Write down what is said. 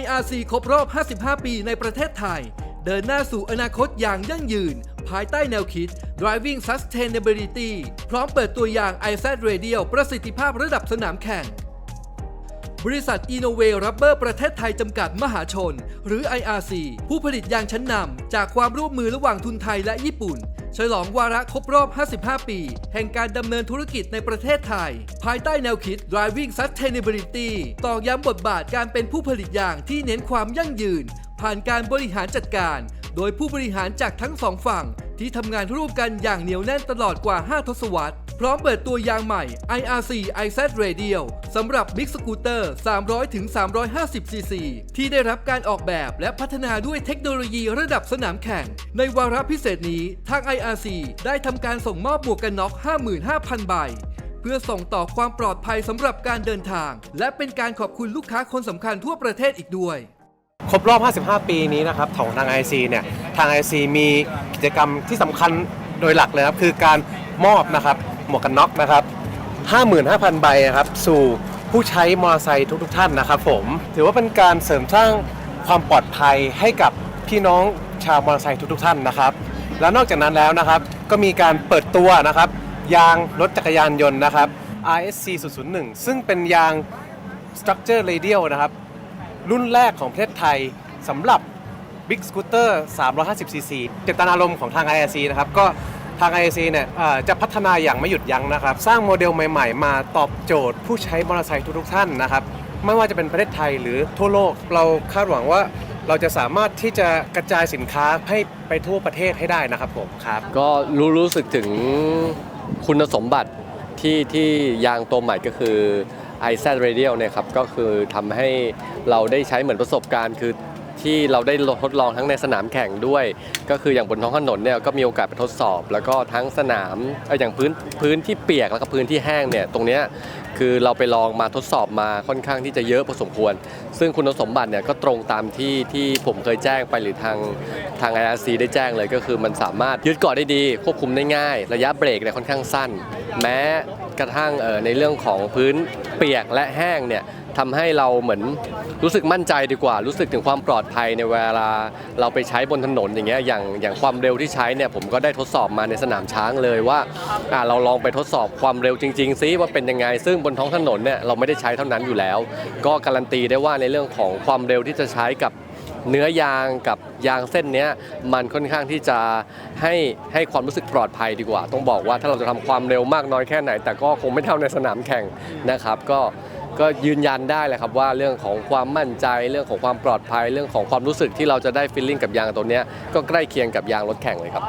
IRC ครบรอบ 55 ปีในประเทศไทย เดินหน้าสู่อนาคตอย่างยั่งยืน ภายใต้แนวคิด Driving Sustainability พร้อมเปิดตัวอย่าง iZ Radial ประสิทธิภาพระดับสนามแข่ง บริษัท Innove Rubber ประเทศไทยจำกัดมหาชน หรือ IRC ผู้ผลิตยางชั้นนำจากความร่วมมือระหว่างทุนไทยและญี่ปุ่น ฉลองวาระครบรอบ 55 ปี แห่งการดำเนินธุรกิจในประเทศไทย ภายใต้แนวคิด Driving Sustainability ตอกย้ำบทบาทการเป็นผู้ผลิตยางที่เน้นความยั่งยืน ผ่านการบริหารจัดการ โดยผู้บริหารจากทั้งสองฝั่ง ที่ทำงานร่วมกันอย่างเหนียวแน่นตลอดกว่า 5 ทศวรรษ พร้อมเปิดตัวยางใหม่ IRC iZ Radial สำหรับ Big Scooter 300ถึง350 cc ที่ได้รับการออกแบบและพัฒนาด้วยเทคโนโลยีระดับสนามแข่ง ในวาระพิเศษนี้ทาง IRC ได้ทำการส่งมอบหมวกกันน็อก 55,000 ใบเพื่อส่งต่อความปลอดภัยสำหรับการเดินทาง และเป็นการขอบคุณลูกค้าคนสำคัญทั่วประเทศอีกด้วย ครบรอบ 55 ปีนี้นะครับ ของทาง IC เนี่ย ทาง IC มีกิจกรรมที่สำคัญโดยหลักเลยครับ คือการมอบนะครับหมวกกันน็อกนะครับ 55,000 ใบนะครับ สู่ผู้ใช้มอเตอร์ไซค์ทุกๆท่านนะครับผม ถือว่าเป็นการเสริมสร้างความปลอดภัยให้กับพี่น้องชาวมอเตอร์ไซค์ทุกๆท่านนะครับ แล้วนอกจากนั้นแล้วนะครับ ก็มีการเปิดตัวนะครับ ยางรถจักรยานยนต์นะครับ RSC 001 ซึ่งเป็นยาง Structure Radial นะครับ รุ่นแรกของประเทศไทยสำหรับ Big Scooter 350cc เจตนารมณ์ของทาง IRC นะครับ ก็ทาง IRC เนี่ยเอ่อจะพัฒนาอย่างไม่หยุดยั้งนะครับ สร้างโมเดลใหม่ๆ มาตอบโจทย์ผู้ใช้มอเตอร์ไซค์ทุกๆท่านนะครับ ไม่ว่าจะเป็นประเทศไทยหรือทั่วโลก เราคาดหวังว่าเราจะสามารถที่จะกระจายสินค้าให้ไปทั่วประเทศให้ได้นะครับผมครับ ก็รู้รู้สึกถึงคุณสมบัติที่ที่ยางตัวใหม่ก็คือ i z Radial เนี่ยครับ ก็คือทำให้เราได้ใช้เหมือนประสบการณ์ คือ ที่เราได้ทดลองทั้งในสนามแข่งด้วย ก็คืออย่างบนท้องถนนเนี่ยก็มีโอกาสไปทดสอบ แล้วก็ทั้งสนามเออย่างพื้นพื้นที่เปียกแล้วก็พื้นที่แห้งเนี่ยตรงเนี้ยคือเราไปลองมาทดสอบมาค่อนข้างที่จะเยอะพอสมควร ซึ่งคุณสมบัติเนี่ยก็ตรงตามที่ที่ผมเคยแจ้งไปหรือทางทาง IRC ได้แจ้งเลยก็คือมันสามารถยึดเกาะได้ดี ควบคุมได้ง่าย ระยะเบรกเนี่ยค่อนข้างสั้น แม้กระทั่งเอ่อในเรื่องของพื้นเปียกและแห้งเนี่ย ทำให้เราเหมือนรู้สึกมั่นใจดีกว่า รู้สึกถึงความปลอดภัยในเวลาเราไปใช้บนถนนอย่างเงี้ยอย่างอย่างความเร็วที่ใช้เนี่ยผมก็ได้ทดสอบมาในสนามช้างเลยว่าอ่าเราลองไปทดสอบความเร็วจริงๆซิว่าเป็นยังไง ซึ่งบนท้องถนนเนี่ยเราไม่ได้ใช้เท่านั้นอยู่แล้ว ก็การันตีได้ว่าในเรื่องของความเร็วที่จะใช้กับเนื้อยางกับยางเส้นเนี้ยมันค่อนข้างที่จะให้ให้ความรู้สึกปลอดภัยดีกว่า ต้องบอกว่าถ้าเราจะทำความเร็วมากน้อยแค่ไหน แต่ก็คงไม่เท่าในสนามแข่งนะครับ ก็ ก็ยืนยันได้เลยครับว่าเรื่องของความมั่นใจเรื่องของความปลอดภัย เรื่องของความรู้สึกที่เราจะได้ฟิลลิ่งกับยางตัวเนี้ยก็ใกล้เคียงกับยางรถแข่งเลยครับ